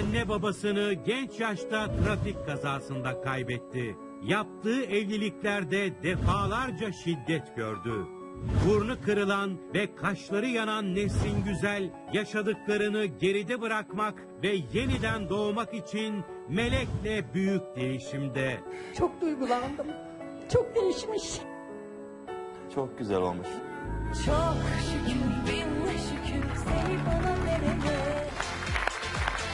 Anne babasını genç yaşta trafik kazasında kaybetti. Yaptığı evliliklerde defalarca şiddet gördü. Burnu kırılan ve kaşları yanan Nesrin Güzel yaşadıklarını geride bırakmak ve yeniden doğmak için melekle büyük değişimde. Çok duygulandım. Çok değişmiş. Çok güzel olmuş. Çok şükür bin şükür seni bana verene.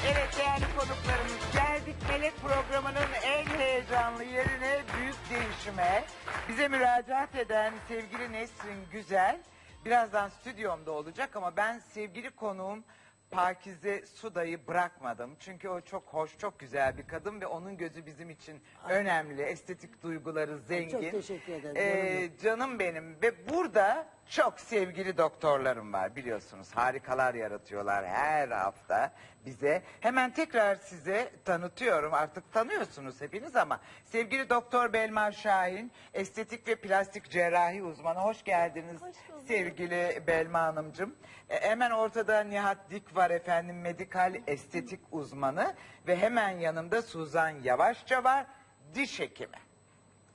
Evet değerli konuklarımız geldik Melek programının en heyecanlı yerine büyük değişime. Bize müracaat eden sevgili Nesrin Güzel birazdan stüdyomda olacak ama ben sevgili konuğum Pakize Suda'yı bırakmadım. Çünkü o çok hoş, çok güzel bir kadın ve onun gözü bizim için önemli. Estetik duyguları zengin. Çok teşekkür ederim, Ee, canım benim ve burada çok sevgili doktorlarım var biliyorsunuz. Harikalar yaratıyorlar her hafta bize. Hemen tekrar size tanıtıyorum. Artık tanıyorsunuz hepiniz ama sevgili Doktor Belmar Şahin, estetik ve plastik cerrahi uzmanı. Hoş geldiniz sevgili Belma Hanımcığım. E, hemen ortada Nihat Dik var efendim, medikal estetik uzmanı ve hemen yanımda Suzan Yavaşça var, diş hekimi.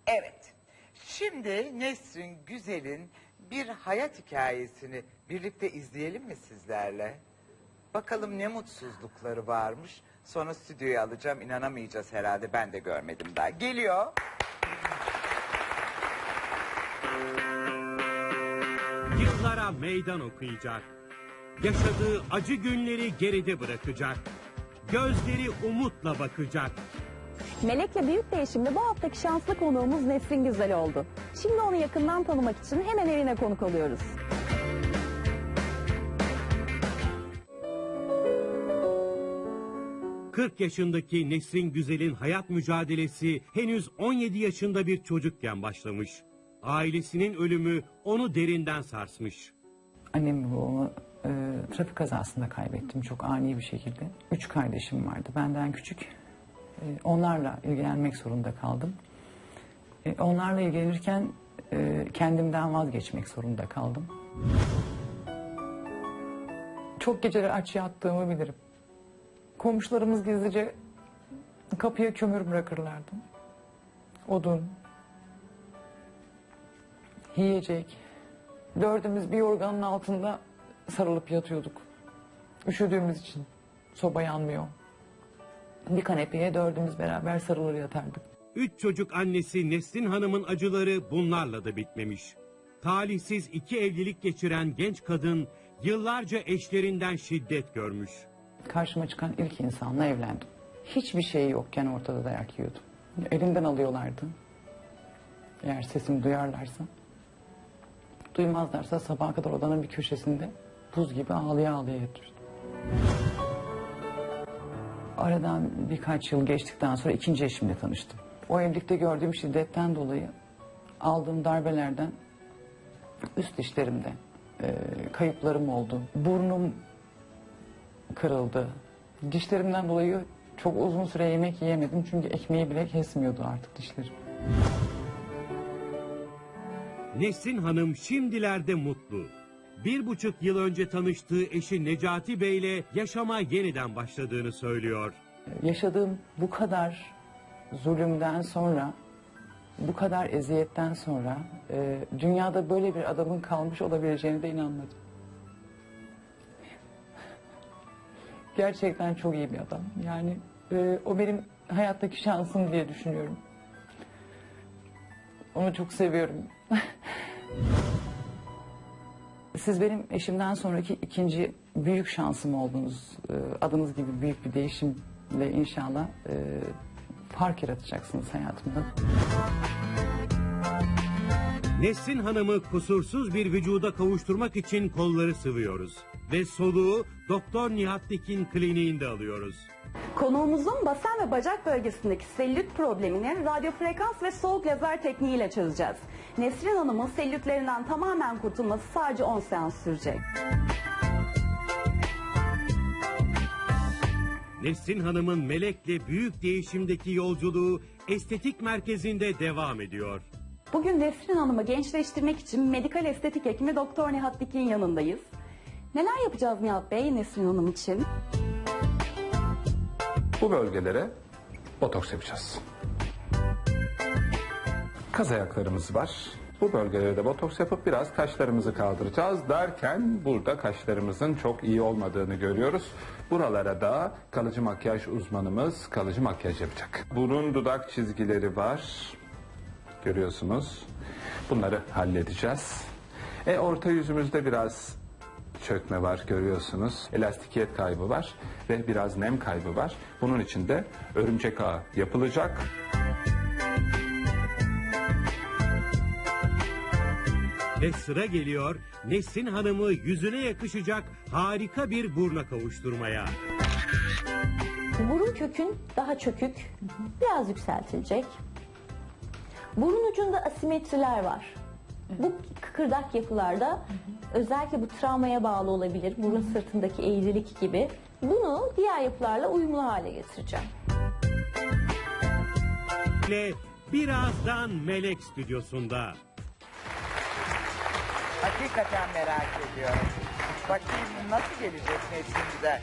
Evet. Şimdi Nesrin Güzel'in bir hayat hikayesini birlikte izleyelim mi sizlerle? Bakalım ne mutsuzlukları varmış. Sonra stüdyoya alacağım. İnanamayacağız herhalde. Ben de görmedim daha. Geliyor. Yıllara meydan okuyacak. Yaşadığı acı günleri geride bırakacak. Gözleri umutla bakacak. Melek'le Büyük Değişim'de bu haftaki şanslı konuğumuz Nesrin Güzel oldu. Şimdi onu yakından tanımak için hemen evine konuk oluyoruz. — 40 yaşındaki Nesrin Güzel'in hayat mücadelesi henüz 17 yaşında bir çocukken başlamış. Ailesinin ölümü onu derinden sarsmış. Annemi babamı e, trafik kazasında kaybettim çok ani bir şekilde. Üç kardeşim vardı benden küçük. E, onlarla ilgilenmek zorunda kaldım. E, onlarla ilgilenirken e, kendimden vazgeçmek zorunda kaldım. Çok geceleri aç yattığımı bilirim. Komşularımız gizlice kapıya kömür bırakırlardı. Odun, yiyecek. Dördümüz bir yorganın altında sarılıp yatıyorduk. Üşüdüğümüz için soba yanmıyor. Bir kanepeye dördümüz beraber sarılır yatardık. Üç çocuk annesi Nesrin Hanım'ın acıları bunlarla da bitmemiş. Talihsiz iki evlilik geçiren genç kadın yıllarca eşlerinden şiddet görmüş. Karşıma çıkan ilk insanla evlendim. Hiçbir şey yokken ortada dayak yiyordum. Elimden alıyorlardı. Eğer sesimi duyarlarsa. Duymazlarsa sabaha kadar odanın bir köşesinde buz gibi ağlaya ağlaya yatırdım. Aradan birkaç yıl geçtikten sonra ikinci eşimle tanıştım. O evlilikte gördüğüm şiddetten dolayı aldığım darbelerden üst dişlerimde e, kayıplarım oldu. Burnum kırıldı. Dişlerimden dolayı çok uzun süre yemek yiyemedim çünkü ekmeği bile kesmiyordu artık dişlerim. Nesrin Hanım şimdilerde mutlu. Bir buçuk yıl önce tanıştığı eşi Necati Bey'le yaşama yeniden başladığını söylüyor. Yaşadığım bu kadar zulümden sonra, bu kadar eziyetten sonra e, dünyada böyle bir adamın kalmış olabileceğine de inanmadım. Gerçekten çok iyi bir adam. Yani e, o benim hayattaki şansım diye düşünüyorum. Onu çok seviyorum. Siz benim eşimden sonraki ikinci büyük şansım oldunuz. Ee, Adınız gibi büyük bir değişimle inşallah e, fark yaratacaksınız hayatımda. Nesrin Hanım'ı kusursuz bir vücuda kavuşturmak için kolları sıvıyoruz. Ve soluğu Doktor Nihat Dik'in kliniğinde alıyoruz. Konuğumuzun basen ve bacak bölgesindeki selülit problemini radyo frekans ve soğuk lazer tekniğiyle çözeceğiz. Nesrin Hanım'ın selülitlerinden tamamen kurtulması sadece 10 seans sürecek. Nesrin Hanım'ın melekle büyük değişimdeki yolculuğu estetik merkezinde devam ediyor. Bugün Nesrin Hanım'ı gençleştirmek için medikal estetik hekimi Doktor Nihat Dik'in yanındayız. Neler yapacağız Nihat Bey Nesrin Hanım için? Bu bölgelere botoks yapacağız. Kaz ayaklarımız var. Bu bölgelere de botoks yapıp biraz kaşlarımızı kaldıracağız derken burada kaşlarımızın çok iyi olmadığını görüyoruz. Buralara da kalıcı makyaj uzmanımız kalıcı makyaj yapacak. Burun dudak çizgileri var. Görüyorsunuz. Bunları halledeceğiz. E orta yüzümüzde biraz çökme var görüyorsunuz. Elastikiyet kaybı var ve biraz nem kaybı var. Bunun için de örümcek ağı yapılacak. Ve sıra geliyor Nesrin Hanım'ı yüzüne yakışacak harika bir burna kavuşturmaya. Burun kökün daha çökük, biraz yükseltilecek. Burun ucunda asimetriler var. Bu kıkırdak yapılarda özellikle bu travmaya bağlı olabilir. Burun sırtındaki eğrilik gibi. Bunu diğer yapılarla uyumlu hale getireceğim. Ve birazdan Melek Stüdyosu'nda. Hakikaten merak ediyorum. Bakayım nasıl gelecek güzel.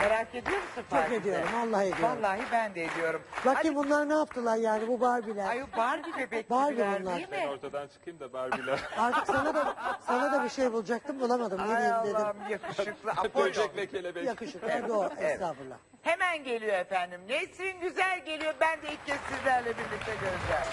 Merak ediyor musun Fatih? ediyorum, vallahi ediyorum. Vallahi ben de ediyorum. Bakayım bunlar ne yaptılar yani bu Barbie'ler. Ay Barbie bebek Barbie gibiler bunlar. değil mi? Ortadan çıkayım da Barbie'ler. Artık sana da sana da bir şey bulacaktım bulamadım. Ne Ay diyeyim dedim. Allah'ım yakışıklı Apollo. Böcek ve kelebek. Yakışıklı. Evet, o estağfurullah. Hemen geliyor efendim. Nesrin güzel geliyor. Ben de ilk kez sizlerle birlikte göreceğim.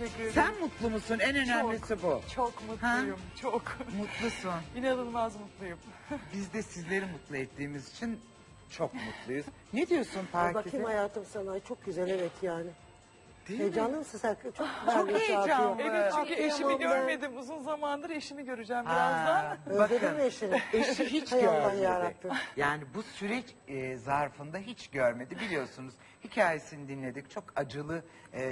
Teşekkür ederim. Sen mutlu musun? En önemlisi bu. Çok mutluyum, çok. Mutlusun. İnanılmaz mutluyum. Biz de sizleri mutlu ettiğimiz için çok mutluyuz. Ne diyorsun Bakayım Pakize? hayatım sana. Çok güzel evet yani. Değil? Heyecanlı mısın sen? Çok, Çok güzel bir şey heyecanlı. Evet çünkü eşimi görmedim uzun zamandır eşimi göreceğim Ha, birazdan. Özledin mi eşini? Eşi hiç Hay Allah görmedi. yarabbim. Yani bu süreç e, zarfında hiç görmedi biliyorsunuz. Hikayesini dinledik. Çok acılı e,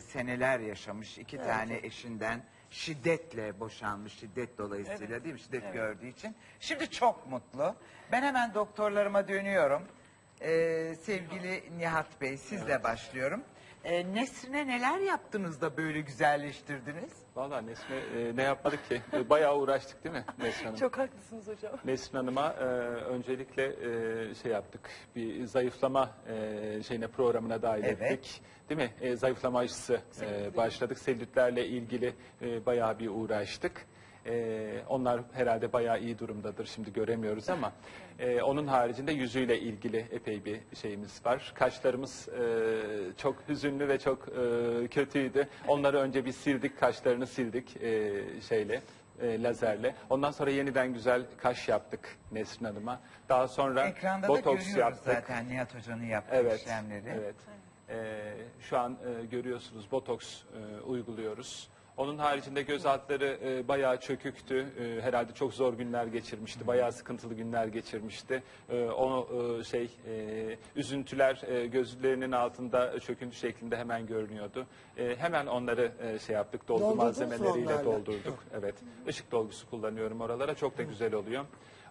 seneler yaşamış. iki tane eşinden şiddetle boşanmış. Şiddet dolayısıyla değil mi? Şiddet gördüğü için. Şimdi çok mutlu. Ben hemen doktorlarıma dönüyorum. E, sevgili Nihat Bey sizle başlıyorum. E, Nesrin'e neler yaptınız da böyle güzelleştirdiniz? Valla Nesme e, ne yapmadık ki? E, bayağı uğraştık değil mi Nesrin Hanım? Çok haklısınız hocam. Nesrin Hanım'a e, öncelikle e, şey yaptık. Bir zayıflama e, şeyine programına dahil Evet. ettik. Değil mi? E, zayıflama aşısı e, başladık. Selülitlerle ilgili e, bayağı bir uğraştık. E, onlar herhalde bayağı iyi durumdadır. Şimdi göremiyoruz ama e, onun haricinde yüzüyle ilgili epey bir şeyimiz var. Kaşlarımız e, çok hüzünlü ve çok e, kötüydü. Onları önce bir sildik, kaşlarını sildik e, şeyle e, lazerle. Ondan sonra yeniden güzel kaş yaptık Nesrin Hanım'a. Daha sonra Ekranda da botoks görüyoruz yaptık. zaten Nihat Hoca'nın yaptığı Evet. işlemleri. Evet. Ee, şu an e, görüyorsunuz botoks e, uyguluyoruz. Onun haricinde göz altları e, bayağı çöküktü. E, herhalde çok zor günler geçirmişti. Bayağı sıkıntılı günler geçirmişti. E, onu e, şey e, üzüntüler e, gözlerinin altında çöküntü şeklinde hemen görünüyordu. E, hemen onları e, şey yaptık. Dolgu Doldurdunuz malzemeleriyle onlarla? doldurduk. Evet. Işık dolgusu kullanıyorum oralara. Çok da güzel oluyor.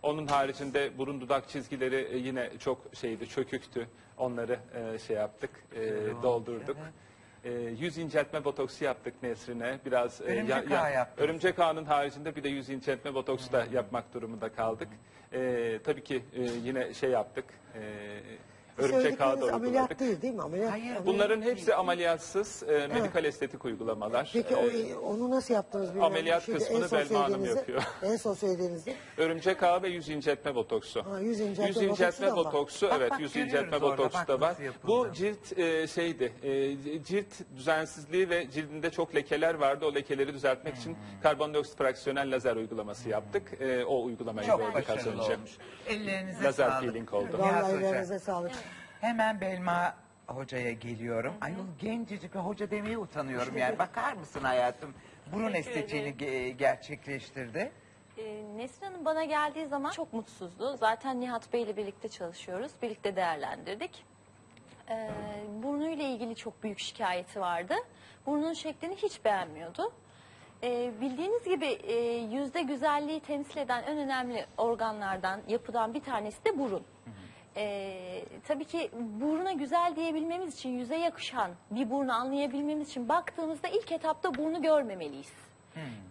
Onun haricinde burun dudak çizgileri e, yine çok şeydi, çöküktü. Onları e, şey yaptık, e, doldurduk. E, yüz inceltme botoksu yaptık Nesrin'e. Biraz e, Örümcek ağı yaptınız. Örümcek ağının haricinde bir de yüz inceltme botoksu da yapmak durumunda kaldık. E, tabii ki e, yine şey yaptık. E, örümcek ağı da Söyledikleriniz ameliyat uyguladık. değil değil mi? Ameliyat, Hayır, ameliyat- Bunların hepsi ameliyatsız e, medikal estetik uygulamalar. Peki E, o, onu nasıl yaptınız bilmiyorum. Ameliyat Şimdi kısmını en son Belma Hanım söylediğinizi- yapıyor. En son söylediğinizde Örümcek ağı ve yüz inceltme botoksu. Ha, yüz inceltme Yüz botoksu inceltme da var. botoksu, Bak, evet bak, yüz görüyoruz inceltme orada, botoksu bak da var. nasıl yapıldı. Bu cilt e, şeydi, e, cilt düzensizliği ve cildinde çok lekeler vardı. O lekeleri düzeltmek için Hmm. karbondioksit fraksiyonel lazer uygulaması yaptık. E, o uygulamayı Çok gördük az başarılı önce. olmuş. Ellerinize Lazer sağlık. peeling oldu. Nihat vallahi Hoca. ellerinize sağlık. Hemen Belma hocaya geliyorum. Ayol gencecik ve hoca demeye utanıyorum yani. Bakar mısın hayatım? Burun Teşekkür estetiğini ge- gerçekleştirdi. Ee, Nesrin Hanım bana geldiği zaman çok mutsuzdu. Zaten Nihat Bey ile birlikte çalışıyoruz. Birlikte değerlendirdik. Ee, burnuyla ilgili çok büyük şikayeti vardı. Burnunun şeklini hiç beğenmiyordu. Ee, bildiğiniz gibi e, yüzde güzelliği temsil eden en önemli organlardan, yapıdan bir tanesi de burun. Ee, tabii ki buruna güzel diyebilmemiz için, yüze yakışan bir burnu anlayabilmemiz için baktığımızda ilk etapta burnu görmemeliyiz.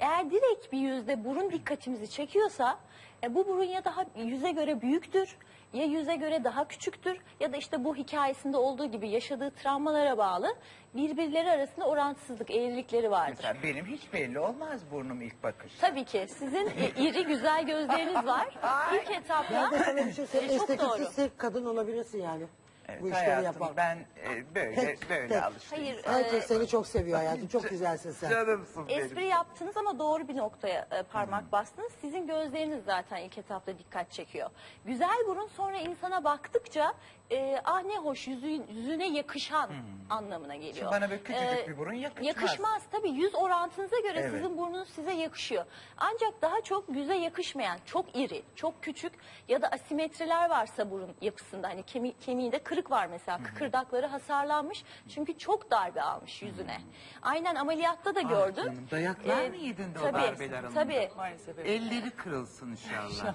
Eğer direkt bir yüzde burun dikkatimizi çekiyorsa e, bu burun ya daha yüze göre büyüktür ya yüze göre daha küçüktür ya da işte bu hikayesinde olduğu gibi yaşadığı travmalara bağlı birbirleri arasında orantısızlık, eğrilikleri vardır. Mesela benim hiç belli olmaz burnum ilk bakışta. Tabii ki sizin e, iri güzel gözleriniz var. İlk etapta Ben de sana bir şey söyleyeyim. e, çok doğru. Estetiksiz kadın olabilirsin yani. Evet, bu işleri hayatım, yapan. ben e, böyle Tek- böyle tek. alıştım. Hayır, Herkes e, seni çok seviyor hayatım. Çok güzelsin sen. Canımsın Espri benim. yaptınız ama doğru bir noktaya e, parmak bastınız. Sizin gözleriniz zaten ilk etapta dikkat çekiyor. Güzel burun sonra insana baktıkça e, ah ne hoş yüzü, yüzüne yakışan anlamına geliyor. Şimdi bana böyle küçücük E, bir burun yakışmaz. Yakışmaz tabii yüz orantınıza göre Evet. sizin burnunuz size yakışıyor. Ancak daha çok yüze yakışmayan, çok iri, çok küçük ya da asimetriler varsa burun yapısında hani kemi, kemiğinde kırık var mesela kıkırdakları hasarlanmış çünkü çok darbe almış yüzüne. Aynen ameliyatta da gördüm. Canım, dayaklar Ee, mı yedin de o tabii, darbeler alındın? Tabii. Maalesef evet. Elleri kırılsın inşallah.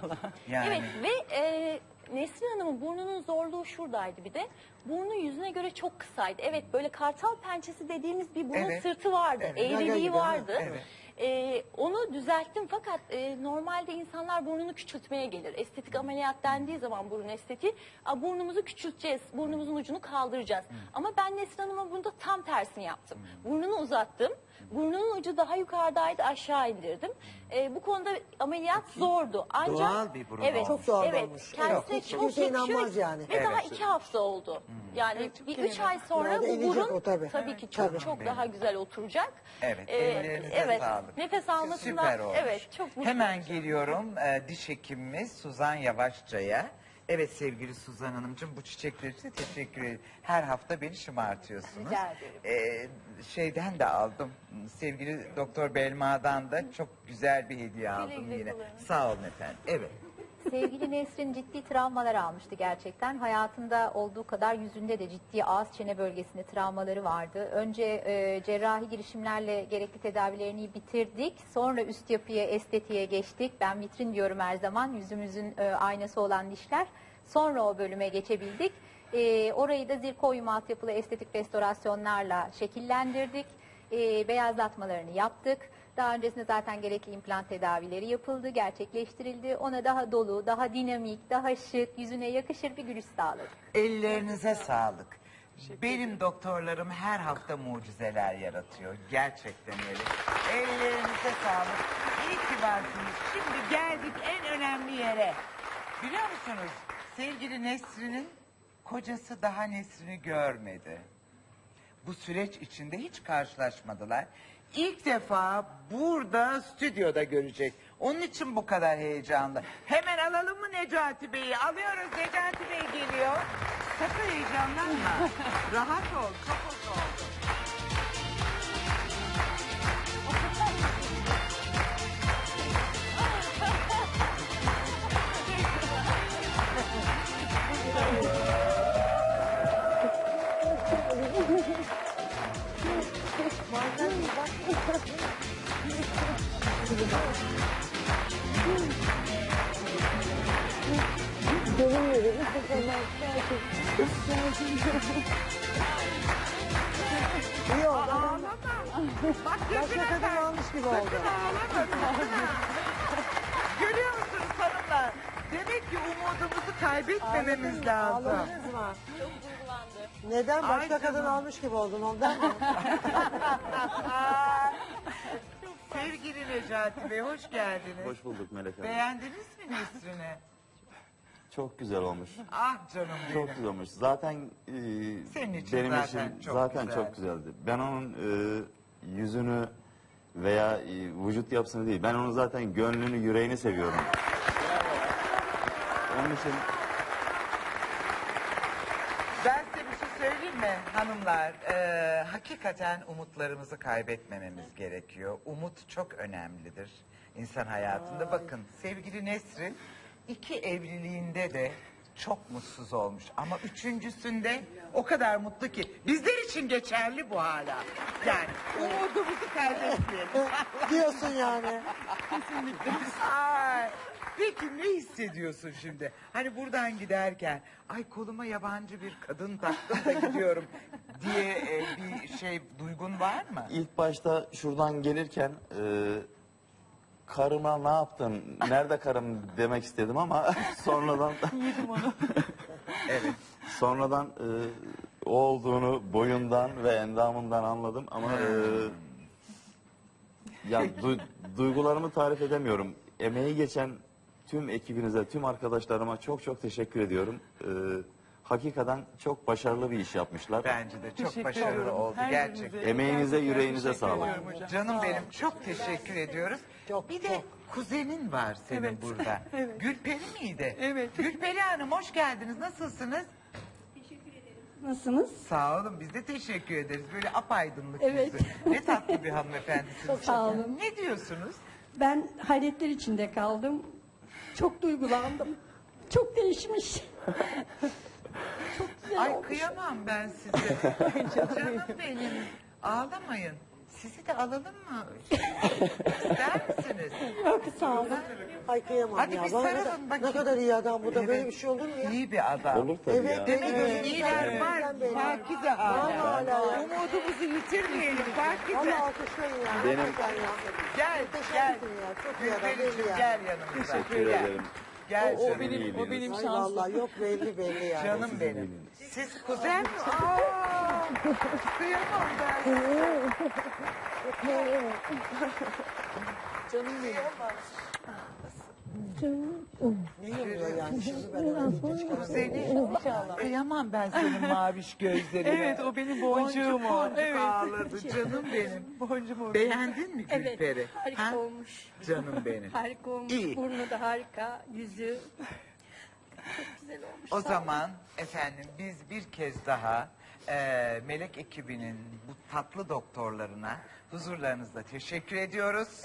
Yani Evet ve e, Nesrin Hanım'ın burnunun zorluğu şuradaydı bir de. Burnu yüzüne göre çok kısaydı. Evet böyle kartal pençesi dediğimiz bir burun Evet. sırtı vardı. Evet. Eğriliği vardı. Evet. E, onu düzelttim fakat e, normalde insanlar burnunu küçültmeye gelir. Estetik ameliyat dendiği zaman burun estetiği "Aa, burnumuzu küçülteceğiz, burnumuzun ucunu kaldıracağız. Ama ben Nesrin Hanım'a bunda tam tersini yaptım. Burnunu uzattım. Burnunun ucu daha yukarıdaydı aşağı indirdim. E, bu konuda ameliyat zordu. Ancak Doğal bir burun evet, Çok doğal evet, olmuş. Kendisine Hiç çok kimse yakışıyor inanmaz yani. Ve daha Evet. iki hafta oldu. Yani bir üç ay sonra Nerede bu inecek burun o tabii. ki çok Tabii. çok daha güzel oturacak. Evet, Ee, ellerinize evet, sağlık. Nefes almasından Süper olmuş. evet çok mutlu. Hemen geliyorum e, diş hekimimiz Suzan Yavaşça'ya. Evet sevgili Suzan Hanımcığım bu çiçekler için teşekkür ederim. Her hafta beni şımartıyorsunuz. Rica ederim. Ee, şeyden de aldım. Sevgili Doktor Belma'dan da çok güzel bir hediye aldım güle yine. kullanın. Sağ olun efendim. Evet. Sevgili Nesrin ciddi travmalar almıştı gerçekten. Hayatında olduğu kadar yüzünde de ciddi ağız çene bölgesinde travmaları vardı. Önce e, cerrahi girişimlerle gerekli tedavilerini bitirdik. Sonra üst yapıya, estetiğe geçtik. Ben vitrin diyorum her zaman. Yüzümüzün e, aynası olan dişler. Sonra o bölüme geçebildik. E, orayı da zirkonyum altyapılı estetik restorasyonlarla şekillendirdik. E, beyazlatmalarını yaptık. Daha öncesinde zaten gerekli implant tedavileri yapıldı, gerçekleştirildi. Ona daha dolu, daha dinamik, daha şık, yüzüne yakışır bir gülüş sağladık. Ellerinize sağlık. Benim doktorlarım her hafta mucizeler yaratıyor. Gerçekten öyle. Ellerinize sağlık. İyi ki varsınız. Şimdi geldik en önemli yere. Biliyor musunuz? Sevgili Nesrin'in kocası daha Nesrin'i görmedi. Bu süreç içinde hiç karşılaşmadılar. İlk defa burada stüdyoda görecek. Onun için bu kadar heyecanlı. Hemen alalım mı Necati Bey'i? Alıyoruz Necati Bey geliyor. Sakın heyecanlanma. Rahat ol. Çok gibi oldu. Görüyor musunuz hanımlar? Demek ki umudumuzu kaybetmememiz lazım. Ağladınız mı? Neden? Başka Ay kadın canım. almış gibi oldun ondan mı? Sevgili Necati Bey hoş geldiniz. Hoş bulduk Melek Hanım. Beğendiniz mi Nesrin'i? Çok güzel olmuş. Ah canım benim. Çok güzel olmuş. Zaten e, Senin için benim zaten için çok zaten güzel. çok güzeldi. Ben onun e, yüzünü veya e, vücut yapısını değil. Ben onun zaten gönlünü, yüreğini seviyorum. Onun için Ben size bir şey söyleyeyim mi? Hanımlar, e, hakikaten umutlarımızı kaybetmememiz gerekiyor. Umut çok önemlidir insan hayatında. Bakın sevgili Nesrin iki evliliğinde de çok mutsuz olmuş. Ama üçüncüsünde o kadar mutlu ki bizler için geçerli bu hala. Yani umudumuzu kaybetmeyelim. Diyorsun yani. Ay, peki ne hissediyorsun şimdi? Hani buradan giderken ay koluma yabancı bir kadın taktım da gidiyorum diye e, bir şey duygun var mı? İlk başta şuradan gelirken e, karıma ne yaptın, nerede karım demek istedim ama sonradan Evet. sonradan e, o olduğunu boyundan ve endamından anladım ama e, ya du- duygularımı tarif edemiyorum. Emeği geçen tüm ekibinize, tüm arkadaşlarıma çok çok teşekkür ediyorum. E, hakikaten çok başarılı bir iş yapmışlar. Bence de çok Teşekkür başarılı ediyorum. oldu Her gerçekten. birinize Emeğinize, gerçekten yüreğinize teşekkür sağlık. ediyorum hocam. Canım benim çok teşekkür ediyoruz. Çok, bir de çok. kuzenin var senin Evet. burada. Evet. Gülperi miydi? Evet. Gülperi Hanım hoş geldiniz. Nasılsınız? Nasılsınız? Sağ olun biz de teşekkür ederiz. Böyle apaydınlık Evet. yüzü. Ne tatlı bir hanımefendisiniz. Çok sağ olun. Ne diyorsunuz? Ben hayretler içinde kaldım. Çok duygulandım. Çok değişmiş. Çok güzel Ay olmuş. kıyamam ben size. Canım benim. Ağlamayın. Sizi de alalım mı? İster misiniz? Çok sağ olun. Ay kıyamam Hadi ya. bir Bak ne sarılın kadar- bakayım. Ne kadar iyi adam bu da Evet. böyle bir şey olur mu ya? İyi bir adam. Olur tabii Evet, ya. Demek evet. ki iyiler var. Beni. Pakize Var hala. hala ya. Umudumuzu yitirmeyelim Pakize. Valla alkışlayın ya. Benim- Hakikaten ya. Gel gel. Çok iyi adam. Belli gel yanımıza. Teşekkür Gel. ederim. Gel O, o canım. benim, o benim Ay şansım. vallahi yok belli belli yani. Canım benim. Siz kuzen mi? Aa, kıyamam ben. Canım benim. Ne yanıyor yani şimdi ben öyle. Kıyamam ben senin maviş gözlerine. Evet o benim boncuğum o. Boncuk Evet. ağladı canım benim. Boncuğum o. Beğendin mi Gülperi? Evet, harika Ha? olmuş. Canım benim. Harika olmuş. İyi. Burnu da harika, yüzü. Çok güzel olmuş. O sağ zaman efendim biz bir kez daha eee, Melek ekibinin bu tatlı doktorlarına huzurlarınızda teşekkür ediyoruz.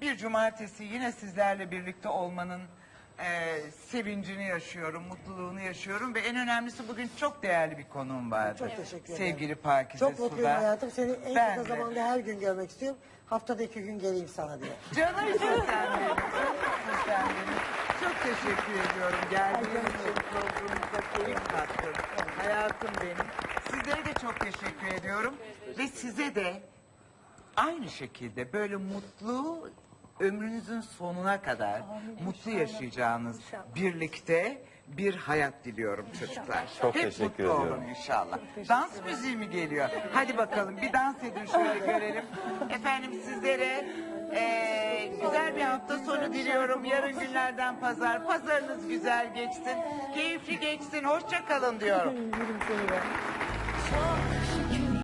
Bir cumartesi yine sizlerle birlikte olmanın eee, sevincini yaşıyorum, mutluluğunu yaşıyorum ve en önemlisi bugün çok değerli bir konuğum vardı. Çok teşekkür ederim. Sevgili Pakize Çok mutluyum Suda. hayatım. Seni en Ben kısa de. zamanda her gün görmek istiyorum. Haftada iki gün geleyim sana diye. Canımsın sen benim. Canımsın sen benim. Çok teşekkür ediyorum. Geldiğiniz için programımıza keyif kattın. Hayatım benim. Sizlere de çok teşekkür ediyorum. Ve size de aynı şekilde böyle mutlu ömrünüzün sonuna kadar mutlu yaşayacağınız birlikte bir hayat diliyorum çocuklar. Çok Hep teşekkür mutlu ediyorum. olun inşallah. Dans müziği mi geliyor? Hadi bakalım bir dans edin şöyle görelim. Efendim sizlere eee, güzel bir hafta sonu diliyorum. Yarın günlerden pazar. Pazarınız güzel geçsin. Keyifli geçsin. Hoşça kalın diyorum. Çok